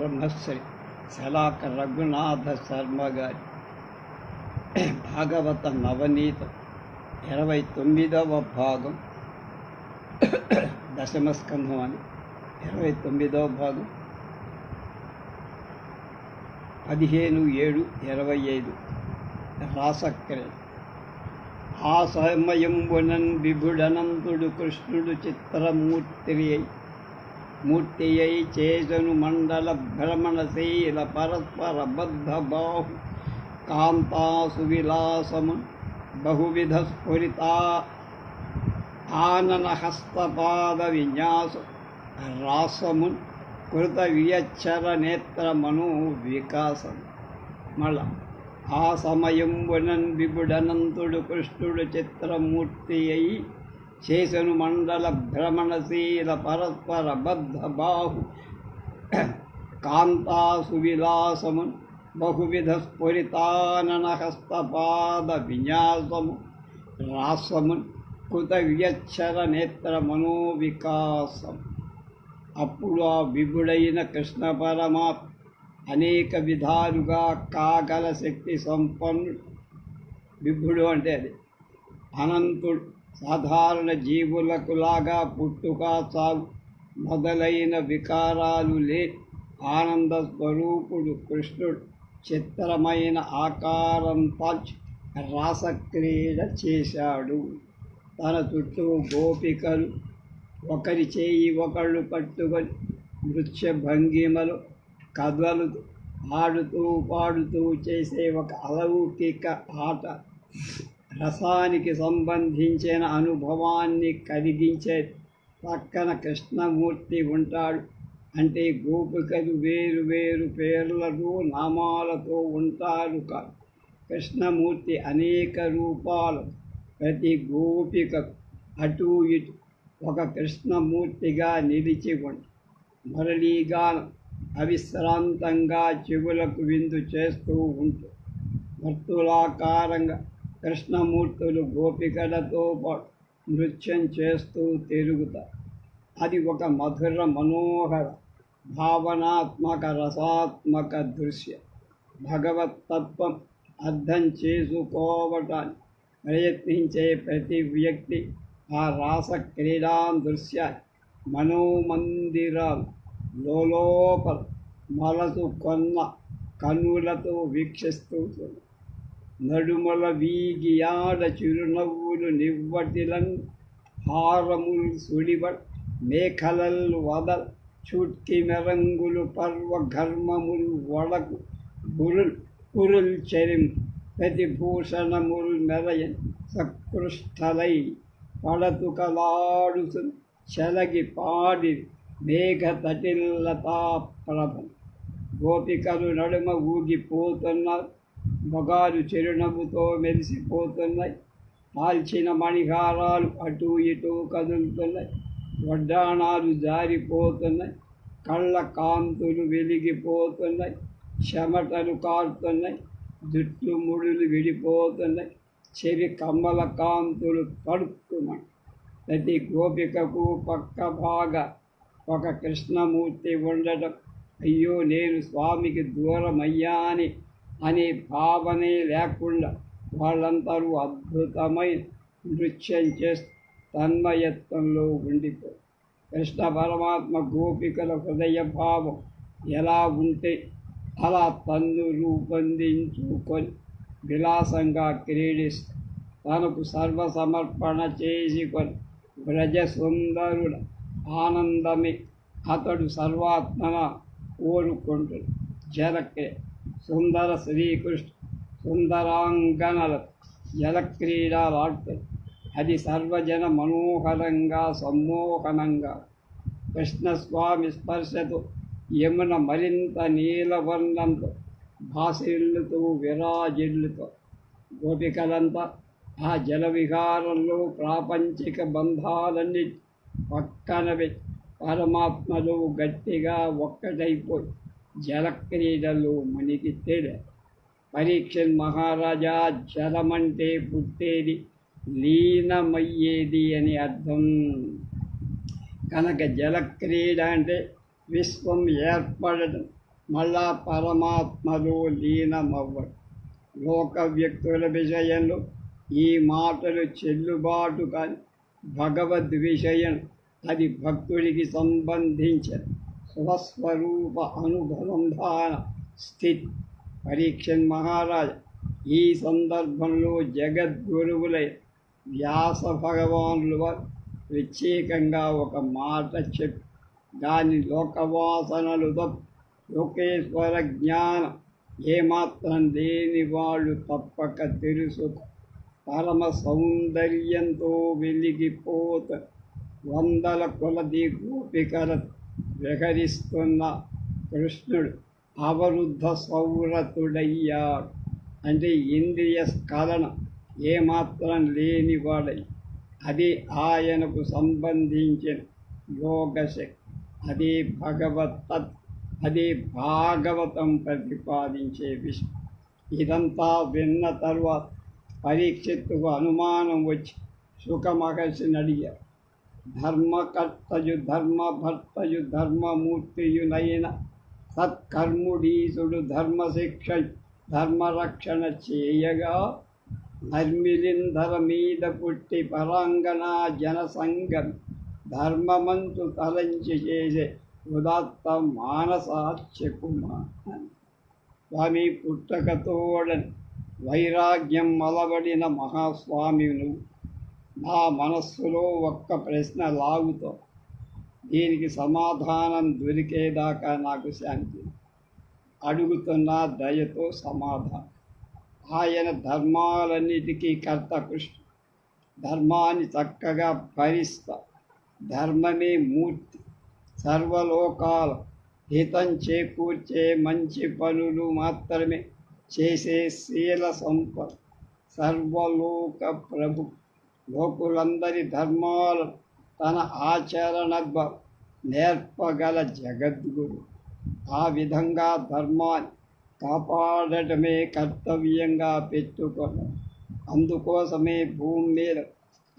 బ్రహ్మశ్రీ శలాక రఘునాథ శర్మ గారి భాగవత నవనీతం ఇరవై తొమ్మిదవ భాగం. దశమస్కంధం అని. ఇరవై తొమ్మిదవ భాగం. పదిహేను ఏడు ఇరవై ఐదు. రాసక్రే ఆ సమయంబునన్ విభుడనంతుడు కృష్ణుడు చిత్రమూర్తి అయి మూర్తియై అయి చేసను మండల భ్రమణశీల పరస్పర బద్ధ బాహు కాంతాసు విలాసము బహువిధ స్ఫురిత ఆనన హస్తపాద విన్యాస రాసము కృత వియచ్చర నేత్ర మనో వికాసం మళ్ళా ఆ సమయం వనన్ విభుడనంతుడు కృష్ణుడు చిత్రమూర్తి అయి చేసను మండల భ్రమణశీల పరస్పర బద్ధ బాహు కాంతాసు విలాసము బహువిధ స్ఫురితానన హస్తపాద విన్యాసము రాసమున్ కృత నేత్ర మనోవికాసం అప్పుడు ఆ విభుడైన కృష్ణ పరమాత్మ అనేక విధాలుగా కాగల శక్తి సంపన్నుడు. విభుడు అంటే అది అనంతుడు. సాధారణ జీవులకు లాగా పుట్టుక సాగు మొదలైన వికారాలు లే. ఆనంద స్వరూపుడు కృష్ణుడు చిత్రమైన ఆకారం పాల్చి రాసక్రీడ చేశాడు. తన చుట్టూ గోపికలు ఒకరి చేయి ఒకళ్ళు పట్టుకొని నృత్య భంగిమలు కథలుతూ ఆడుతూ పాడుతూ చేసే ఒక అలౌకిక ఆట. రసానికి సంబంధించిన అనుభవాన్ని కలిగించే పక్కన కృష్ణమూర్తి ఉంటాడు. అంటే గోపికలు వేరు వేరు పేర్లతో నామాలతో ఉంటారు కాదు కృష్ణమూర్తి అనేక రూపాలు ప్రతి గోపిక అటు ఇటు ఒక కృష్ణమూర్తిగా నిలిచి ఉంట మురళీగానం అవిశ్రాంతంగా చెవులకు విందు చేస్తూ ఉంటుంది వర్తులాకారంగా కృష్ణమూర్తులు గోపికలతో నృత్యం చేస్తూ తిరుగుతారు అది ఒక మధుర మనోహర భావనాత్మక రసాత్మక దృశ్యం. భగవతత్వం అర్థం చేసుకోవటానికి ప్రయత్నించే ప్రతి వ్యక్తి ఆ రాస క్రీడా దృశ్యాన్ని మనోమందిరాలు లోపల మలసు కొన్న కన్నులతో వీక్షిస్తూ నడుమల వీగియాడ చిరునవ్వులు నివ్వటిలన్ హారములు సుడిబ మేఖలల్ వదల్ చుట్టి మెరంగులు పర్వ ఘర్మములు వడకు గురుల్ కురుల్ చరిం ప్రతిభూషణముల్ మెరయన్ సకృష్టలై పడతుకలాడుతు చెలగి పాడి మేఘ తటిల్లతా ప్రభం. గోపికలు నడుమ ఊగిపోతున్నారు మొగాలు చిరునవ్వుతో మెరిసిపోతున్నాయి. కాల్చిన మణిహారాలు అటు ఇటు కదులుతున్నాయి. వడ్డాణాలు జారిపోతున్నాయి. కళ్ళ కాంతులు వెలిగిపోతున్నాయి. చెమటలు కారుతున్నాయి. జుట్లు ముడులు విడిపోతున్నాయి. చెవి కమ్మల కాంతులు తడుక్కున్నాయి. ప్రతి గోపికకు పక్క బాగా ఒక కృష్ణమూర్తి ఉండటం. అయ్యో నేను స్వామికి దూరమయ్యాని అని అనే భావనే లేకుండా వాళ్ళందరూ అద్భుతమైన నృత్యం చేస్తూ తన్మయత్వంలో ఉండిపో కృష్ణ పరమాత్మ గోపికల హృదయ భావం ఎలా ఉంటే అలా తన్ను రూపొందించుకొని విలాసంగా క్రీడిస్తూ తనకు సర్వసమర్పణ చేసుకొని బ్రజ సుందరుల ఆనందమే అతడు సర్వాత్మన కోరుకుంటాడు జలక్రియ సుందర శ్రీకృష్ణ సుందరాంగనల జలక్రీడలాడుతాడు అది సర్వజన మనోహరంగా సమ్మోహనంగా. కృష్ణస్వామి స్పర్శతో యమున మరింత నీలవర్ణంతో భాసిల్లుతూ విరాజిల్లుతో గోపికలంతా ఆ జల విహారంలో ప్రాపంచిక బంధాలన్నీ పక్కన పరమాత్మలు గట్టిగా ఒక్కటైపోయి జలక్రీడలు మనకి తేడా. పరీక్షన్ మహారాజా జలమంటే పుట్టేది లీనమయ్యేది అని అర్థం. కనుక జలక్రీడ అంటే విశ్వం ఏర్పడడం. మళ్ళా పరమాత్మలో లీనమవ్వడం. లోక వ్యక్తుల విషయంలో ఈ మాటలు చెల్లుబాటు కానీ భగవద్ విషయం అది భక్తుడికి సంబంధించదు. స్వస్వరూప అనుబంధాన స్థితి పరీక్షన్ మహారాజ్. ఈ సందర్భంలో జగద్గురువులై వ్యాస భగవానులు ప్రత్యేకంగా ఒక మాట చెప్పి దాని లోకవాసనలు తప్ప లోకేశ్వర జ్ఞానం ఏమాత్రం లేని వాళ్ళు తప్పక తెలుసు పరమ సౌందర్యంతో వెలిగిపోత వందల కొలది గోపికర విహరిస్తున్న కృష్ణుడు అవరుద్ధ సౌరతుడయ్యాడు అంటే ఇంద్రియ స్ఖలన ఏమాత్రం లేనివాడై అది ఆయనకు సంబంధించిన యోగశక్తి అది భగవత్ అది భాగవతం ప్రతిపాదించే విషయం. ఇదంతా విన్న తర్వాత పరీక్షిత్తుకు అనుమానం వచ్చి సుఖమహర్షిని అడిగారు. ధర్మకర్తయు ధర్మభర్తయు ధర్మమూర్తియునైన సత్కర్ముడీసుడు ధర్మశిక్ష ధర్మరక్షణ చేయగా నర్మిలింధర మీద పుట్టి పరాంగణ జనసంగం ధర్మమంతు తలంచి చేసే ఉదాత్త కుమార్ స్వామి పుట్టకతోడని వైరాగ్యం మలబడిన మహాస్వామి నువ్వు నా మనస్సులో ఒక్క ప్రశ్న లాగుతో దీనికి సమాధానం దొరికేదాకా నాకు శాంతి. అడుగుతున్న దయతో సమాధానం. ఆయన ధర్మాలన్నిటికీ కర్త కృష్ణ. ధర్మాన్ని చక్కగా భరిస్తా. ధర్మమే మూర్తి. సర్వలోకాల హితం చేకూర్చే మంచి పనులు మాత్రమే చేసే శీల సంపద. సర్వలోక ప్రభు లోకులందరి ధర్మాలు తన ఆచరణ నేర్పగల జగద్గురు. ఆ విధంగా ధర్మాన్ని కాపాడటమే కర్తవ్యంగా పెట్టుకున్నాం. అందుకోసమే భూమి మీద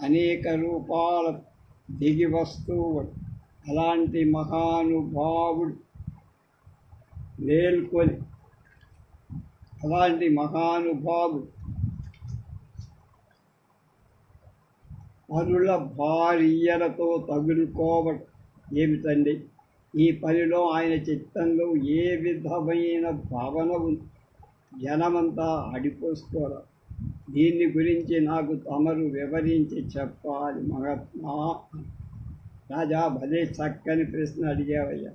అనేక రూపాల దిగి వస్తువు అలాంటి మహానుభావుడు మేల్కొని అలాంటి మహానుభావుడు పరుల భార్యలతో తగులుకోవడం ఏమిటండి? ఈ పనిలో ఆయన చిత్తంలో ఏ విధమైన భావన ఉంది జనమంతా అడిపోసుకోరా. దీన్ని గురించి నాకు తమరు వివరించి చెప్పాలి మహాత్మా. రాజా భలే చక్కని ప్రశ్న అడిగావయ్యా.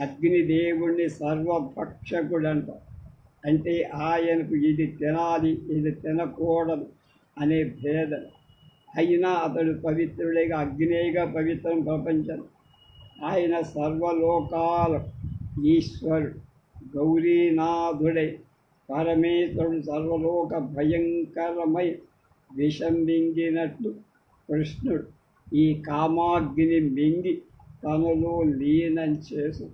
అగ్నిదేవుణ్ణి సర్వభక్షకుడంట అంటే ఆయనకు ఇది తినాలి ఇది తినకూడదు అనే భేదం. అయినా అతడు పవిత్రుడిగా అగ్నేయగా పవిత్రం ప్రపంచం. ఆయన సర్వలోకాల ఈశ్వరుడు గౌరీనాథుడై పరమేశ్వరుడు సర్వలోక భయంకరమై విషం మింగినట్లు కృష్ణుడు ఈ కామాగ్ని మింగి తనలో లీనం చేసు.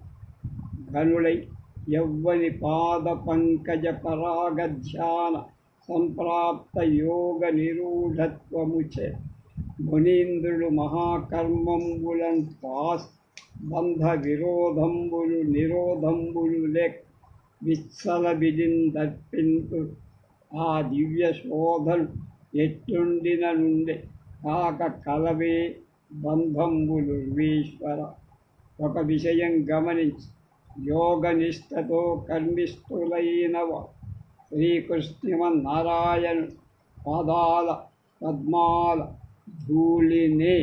ఘనుడై యవ్వని పాద పంకజ పరాగ ధ్యాన సంప్రాప్త యోగ నిరూఢత్వముచే మునీంద్రుడు మహాకర్మంబులం తాస్ బంధ విరోధంబులు నిరోధంబులు లేక్ విత్సల దర్పింతు ఆ దివ్య శోధను ఎట్టుండిన నుండి కాక కలవే బంధంబులు ఈశ్వర. ఒక విషయం గమనించి యోగనిష్టతో కర్మిష్ఠులైనవ శ్రీకృష్ణమన్నారాయణ పాదాల పద్మాల ధూళిని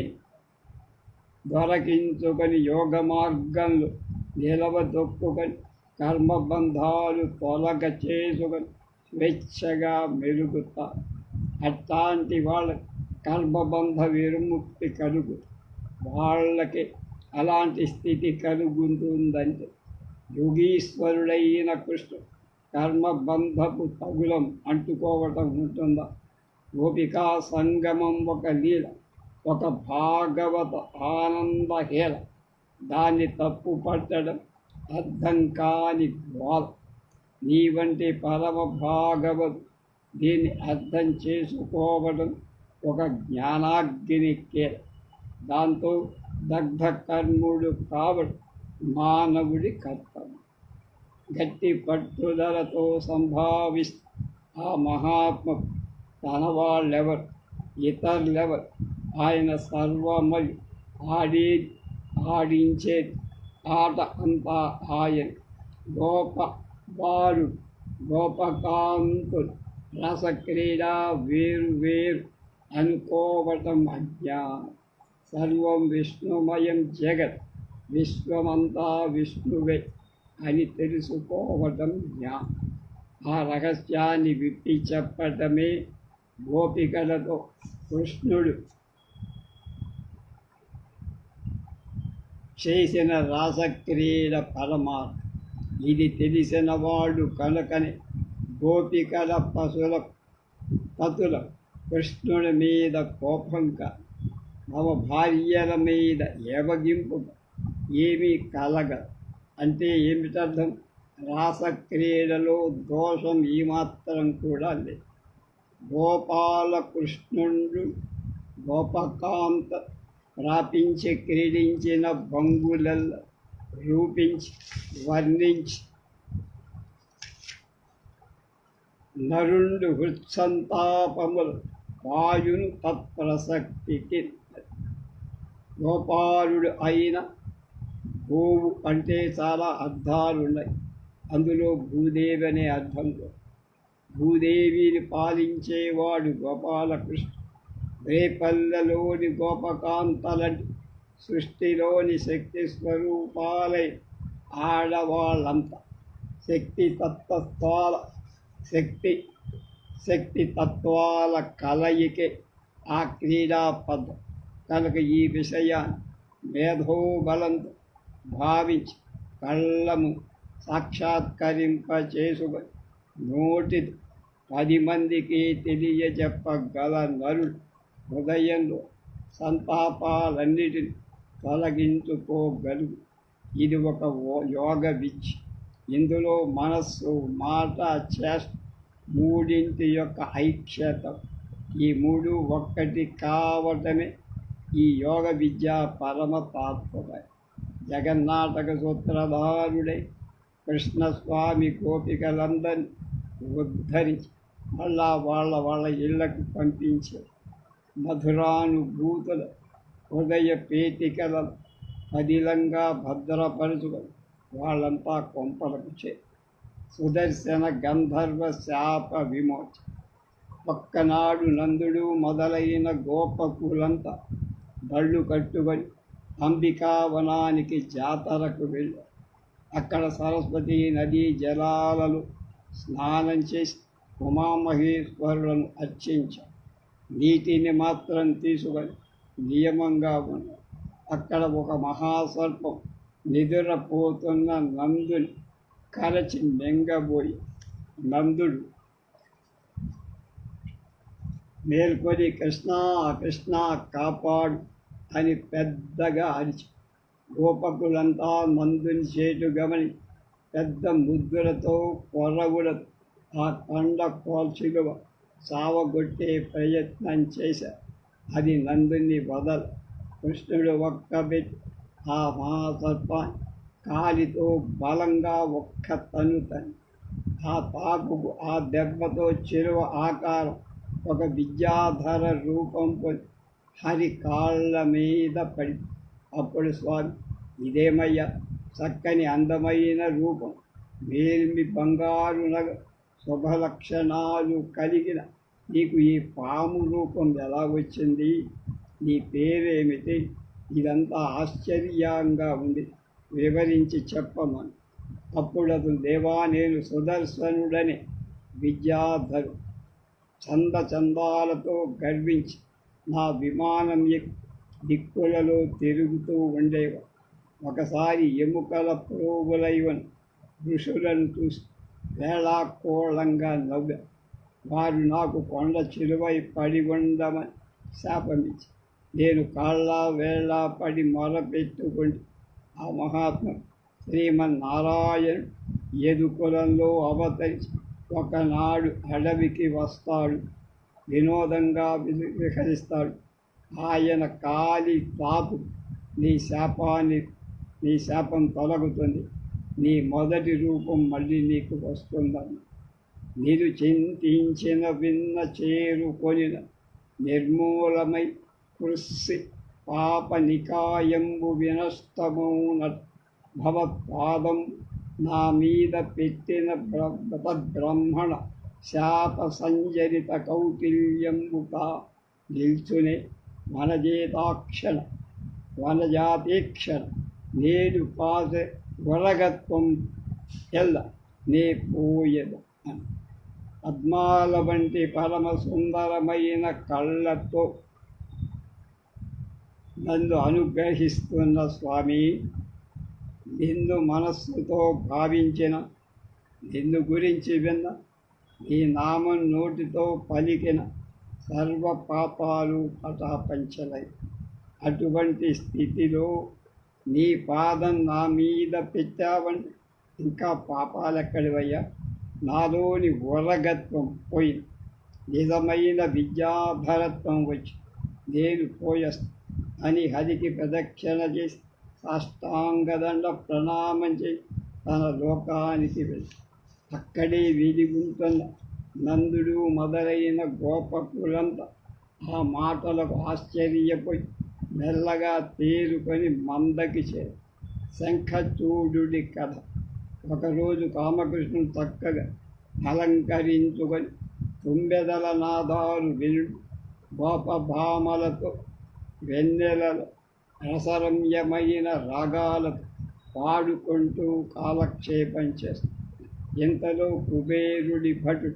దొరకించుకొని యోగ మార్గంలో నిలవదొక్కుకొని కర్మబంధాలు తొలగ చేసుకొని స్వేచ్ఛగా మెరుగుతారు అట్లాంటి వాళ్ళ కర్మబంధ విముక్తి కలుగు. వాళ్ళకి అలాంటి స్థితి కలుగుతుందంటే యోగీశ్వరుడైన కృష్ణుడు కర్మబంధపు తగులం అంటుకోవటం ఉంటుందా? గోపికా సంగమం ఒక లీల ఒక భాగవత ఆనందహేళ. దాన్ని తప్పు పట్టడం అర్థం కాని ద్వాల నీ వంటి పరమ భాగవత్ దీన్ని అర్థం చేసుకోవడం ఒక జ్ఞానాగ్ని కేల. దాంతో దగ్ధ కర్ముడు కావడం మానవుడి కర్తవ్యం. గట్టి పట్టుదలతో సంభావిస్తూ ఆ మహాత్మ తన వాళ్ళెవరు ఇతరులెవరు? ఆయన సర్వమై ఆడి ఆడించే ఆట అంతా ఆయన. గోప బాలు గోపకాంతులు రసక్రీడ వేరు వేరు అనుకోవటం అజ్ఞానం సర్వం విష్ణుమయం జగత్ విశ్వమంతా విష్ణువే. అని తెలుసుకోవటం జ్ఞానం ఆ రహస్యాన్ని విప్పి చెప్పటమే గోపికలతో కృష్ణుడు చేసిన రాసక్రీడ పరమార్థం. ఇది తెలిసిన వాళ్ళు కనుకనే గోపికల పశుల పతుల కృష్ణుడి మీద కోపంగా తమ భార్యల మీద ఏవగింపు ఏమీ కలగ. అంటే ఏమిటర్థం రాసక్రీడలో దోషం ఏమాత్రం కూడా లేదు గోపాలకృష్ణుడు గోపకాంత ప్రాపించి క్రీడించిన భంగుల రూపించి వర్ణించి. నరుండు హృత్సంతాపములు వాయును తత్ప్రసక్తికి గోపాలుడు అయిన గోవు అంటే చాలా అర్థాలు ఉన్నాయి అందులో భూదేవి అనే అర్థంలో భూదేవిని పాలించేవాడు గోపాలకృష్ణ రేపల్లలోని గోపకాంతలని సృష్టిలోని శక్తి స్వరూపాలై ఆడవాళ్ళంతా శక్తి తత్వాల శక్తి శక్తి తత్వాల కలయికే ఆ క్రీడా పద్ధతి కనుక ఈ విషయాన్ని మేధోబలంతో భావించి కళ్ళము సాక్షాత్కరింప చేసుకొని నోటి పది మందికి తెలియజెప్పగల నరుడు హృదయంలో సంతాపాలన్నిటిని తొలగించుకోగలుగు ఇది ఒక యోగ విద్య ఇందులో మనస్సు మాట చేష్ట మూడింటి యొక్క ఐక్యత. ఈ మూడు ఒక్కటి కావటమే ఈ యోగ విద్య పరమ తాత్పర్యం జగన్నాటక సూత్రధారుడై కృష్ణస్వామి గోపికలందరినీ ఉద్ధరించి మళ్ళా వాళ్ళ వాళ్ళ ఇళ్ళకు పంపించారు. మధురానుభూతుల హృదయ పేటికల పదిలంగా భద్రపరుచుకొని వాళ్ళంతా కొంపలకు చే సుదర్శన గంధర్వ శాప విమోచ. ఒక్కనాడు నందుడు మొదలైన గోపకులంతా బళ్ళు కట్టుకొని అంబికావనానికి జాతరకు వెళ్ళారు అక్కడ సరస్వతి నదీ జలాలలో స్నానం చేసి ఉమామహేశ్వరులను అర్చించారు నీటిని మాత్రం తీసుకొని నియమంగా ఉన్నారు అక్కడ ఒక మహాసర్పం నిదురపోతున్న నందుని కరచి మెంగబోయి నందుడు మేల్కొని కృష్ణ కృష్ణ కాపాడు అని పెద్దగా అరిచి గోపకులంతా మందుని చేటు గమని పెద్ద ముద్దులతో కొరవుల ఆ కొండ కోల్చిలువ సావగొట్టే ప్రయత్నం చేశారు అది నందుని వదలు. కృష్ణుడు ఒక్కబెట్టి ఆ మహాసర్పాన్ని కాలితో బలంగా ఒక్క తను తను. ఆ తాకుకు ఆ దెబ్బతో చెరువ ఆకారం ఒక విద్యాధర రూపం పొంది హరి కాళ్ళ మీద పడి అప్పుడు స్వామి ఇదేమయ్యా? చక్కని అందమైన రూపం. వేల్మి బంగారు నగ శుభలక్షణాలు కలిగిన నీకు ఈ పాము రూపం ఎలా వచ్చింది? నీ పేరేమిటి? ఇదంతా ఆశ్చర్యంగా ఉంది. వివరించి చెప్పమని. అప్పుడు అతను దేవా నేను సుదర్శనుడని విద్యాధరు. చంద చందాలతో గర్వించి నా విమానం దిక్కులలో తిరుగుతూ ఉండేవా. ఒకసారి ఎముకల ప్రోగులైవన్ ఋషులను చూసి వేళాకోళంగా నవ్వా. వారు నాకు కొండ చిలువై పడి ఉండమని శాపమిచ్చి నేను కాళ్ళ వేళ పడి మొరపెట్టుకుంటే ఆ మహాత్మ శ్రీమన్నారాయణుడు ఎదుకులంలో అవతరించి ఒకనాడు అడవికి వస్తాడు. వినోదంగా వి- విహరిస్తాడు. ఆయన కాలి తాపు నీ శాపాన్ని నీ శాపం తొలగుతుంది. నీ మొదటి రూపం మళ్ళీ నీకు వస్తుందని నీరు చింతించిన విన్న చేరుకొనిన నిర్మూలమై కృషి పాప నికాయంబు వినష్టమౌన భవత్పాదం నా మీద పెట్టిన బ్రహ్మణ శాప సంజరిత కౌటిల్యంబుక నిల్చునే వనజేతాక్షణ వనజాతీక్షణ నేడు పాద వరగత్వం ఎల్ల నే పోయదు అని. పద్మాల వంటి పరమ సుందరమైన కళ్ళతో నన్ను అనుగ్రహిస్తున్న స్వామి నిన్ను మనస్సుతో భావించిన నిన్ను గురించి విన్న నీ నామం నోటితో పలికిన సర్వ పాపాలు పటాపంచలై అటువంటి స్థితిలో నీ పాదం నా మీద పెట్టావంటే ఇంకా పాపాలు ఎక్కడివయ్యా నాలోని వరగత్వం పోయింది నిజమైన విద్యాభరత్వం వచ్చి నేను పోయస్తా అని హరికి ప్రదక్షిణ చేసి సాష్టాంగదండ ప్రణామం చేసి తన లోకానికి వెళ్ళి. అక్కడే వీధి ఉంటున్న నందుడు మొదలైన గోపకులంతా ఆ మాటలకు ఆశ్చర్యపోయి మెల్లగా తేరుకొని మందకి చేరు. శంఖచూడుడి కథ. ఒకరోజు కామకృష్ణుడు చక్కగా అలంకరించుకొని తుంబెదల నాదాలు వెలుడు గోపభామలతో వెన్నెలలో రసరమ్యమైన రాగాలతో పాడుకుంటూ కాలక్షేపం చేస్తాడు ఇంతలో కుబేరుడి భటు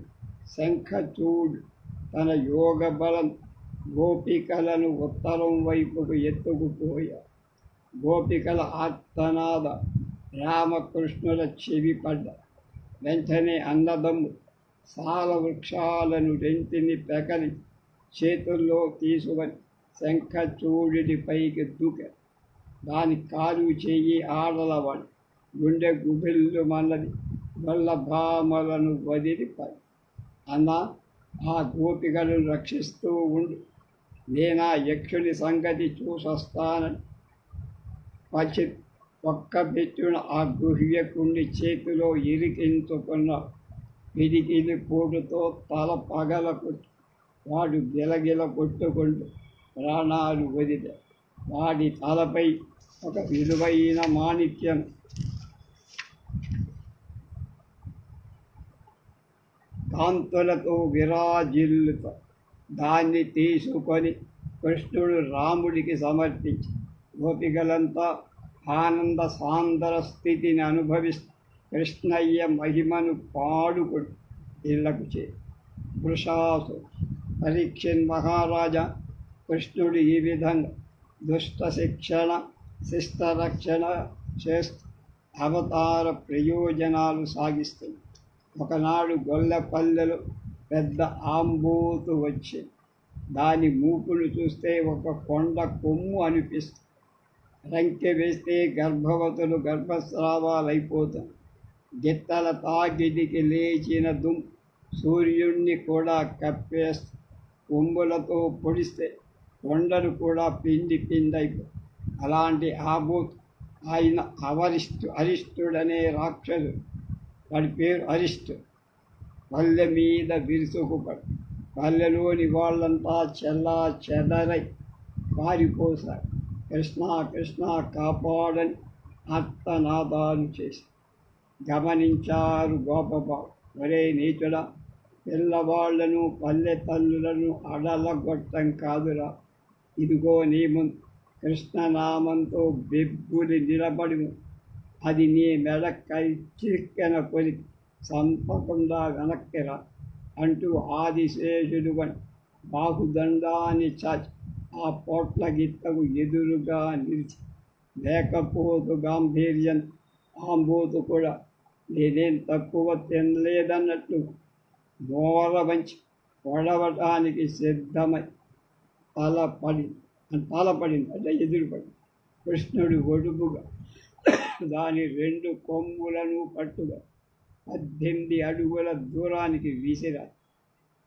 శంఖచూడు తన యోగ బలం గోపికలను ఉత్తరం వైపుకు ఎత్తుకుపోయా. గోపికల ఆర్తనాద రామకృష్ణుల చెవి పడ్డ. వెంటనే అన్నదమ్ము సాల వృక్షాలను రెంటిని పెకలి చేతుల్లో తీసుకొని శంఖచూడిని పైకి దూక. దాని కాలు చెయ్యి ఆడలవాడు. గుండె గుబిల్లు మన్నది. వల్ల భామలను వదిలిపాయి అన్న ఆ గోపికలను రక్షిస్తూ ఉండు. నేనా యక్షుని సంగతి చూసొస్తానని. పచ్చి ఒక్క పెట్టిన ఆ గుహ్యకుణ్ణి చేతిలో ఇరికించుకున్న పిడికిలి పోటుతో తల పగల కొట్టి వాడు గిలగిల కొట్టుకుంటూ ప్రాణాలు వదిలే. వాడి తలపై ఒక విలువైన మాణిక్యం కాంతులతో విరాజిల్లుతో దాన్ని తీసుకొని కృష్ణుడు రాముడికి సమర్పించి గోపికలంతా ఆనంద సాందర స్థితిని అనుభవిస్తూ కృష్ణయ్య మహిమను పాడుకుడు ఇళ్ళకు చే వృషాసు పరీక్షన్ మహారాజా కృష్ణుడు ఈ విధంగా దుష్ట శిక్షణ శిష్ట రక్షణ చేస్తూ అవతార ప్రయోజనాలు సాగిస్తుంది ఒకనాడు గొల్లపల్లెలు పెద్ద ఆంబోతు వచ్చి దాని మూపులు చూస్తే ఒక కొండ కొమ్ము అనిపిస్తుంది. రంకె వేస్తే గర్భవతులు గర్భస్రావాలైపోతాం గిత్తల తాగిడికి లేచిన దుమ్ సూర్యుణ్ణి కూడా కప్పేస్తూ కొమ్ములతో పొడిస్తే కొండలు కూడా పిండి పిండైపో అలాంటి ఆబూత్ ఆయన అవరిష్టు అరిష్టుడనే రాక్షసుడు వాడి పేరు అరిష్టు. పల్లె మీద విరుసుకుపడి పల్లెలోని వాళ్ళంతా చెల్లా చెదరై పారిపోసారు కృష్ణ కృష్ణ కాపాడని అర్థనాదాలు చేసి గమనించారు గోపబాబు. ఒరే నీచుడా పిల్లవాళ్ళను పల్లె తల్లులను అడలగొట్టం కాదురా. ఇదిగో నీ ముందు. కృష్ణనామంతో బెబ్బులి నిలబడి అది నీ మెడ చిక్కెన కొని చంపకుండా వెనక్కిరా అంటూ ఆదిశేషుడు అని బాహుదండాన్ని చాచి ఆ పోట్ల గిత్తకు ఎదురుగా నిలిచి లేకపోతు గాంభీర్యం ఆంబోతు కూడా నేనేం తక్కువ తినలేదన్నట్టు మోర మంచి పొడవటానికి సిద్ధమై తలపడి తలపడింది అంటే ఎదురుపడి కృష్ణుడు ఒడుపుగా దాని రెండు కొమ్ములను పట్టుగా. పద్దెనిమిది అడుగుల దూరానికి విసిరా.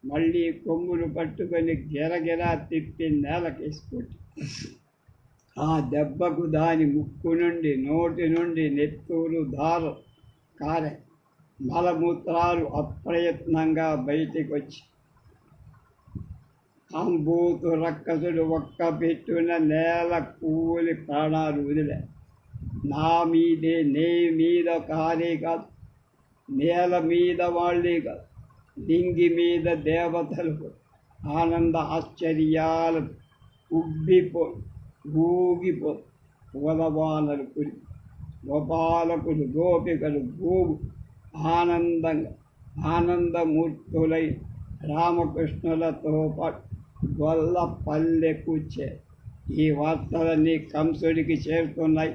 మళ్ళీ కొమ్ములు పట్టుకొని గెరగెరా తిప్పి నేలకేసుకుంటు ఆ దెబ్బకు దాని ముక్కు నుండి నోటి నుండి నెత్తూరు దారు కారే. మలమూత్రాలు అప్రయత్నంగా బయటికి వచ్చి అంబూతు రక్కసుడు ఒక్క పెట్టున నేల కూలి ప్రాణాలు వదిలే. నా మీదే నే మీద కానే కాదు. నేల మీద వాళ్ళే కాదు. లింగి మీద దేవతలు ఆనంద ఆశ్చర్యాలు ఉబ్బిపో ఊగిపో ఉలవానలు కురి గోపాలకులు గోపికలు గోగు ఆనందంగా ఆనందమూర్తులై రామకృష్ణులతో పాటు గొల్ల పల్లె కూర్చే ఈ వార్తలన్నీ కంసుడికి చేరుతున్నాయి.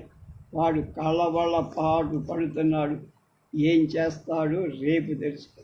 వాడు కళ్ళబళ్ళ పాటు పడుతున్నాడు. ఏం చేస్తాడు రేపు తెలుసుకో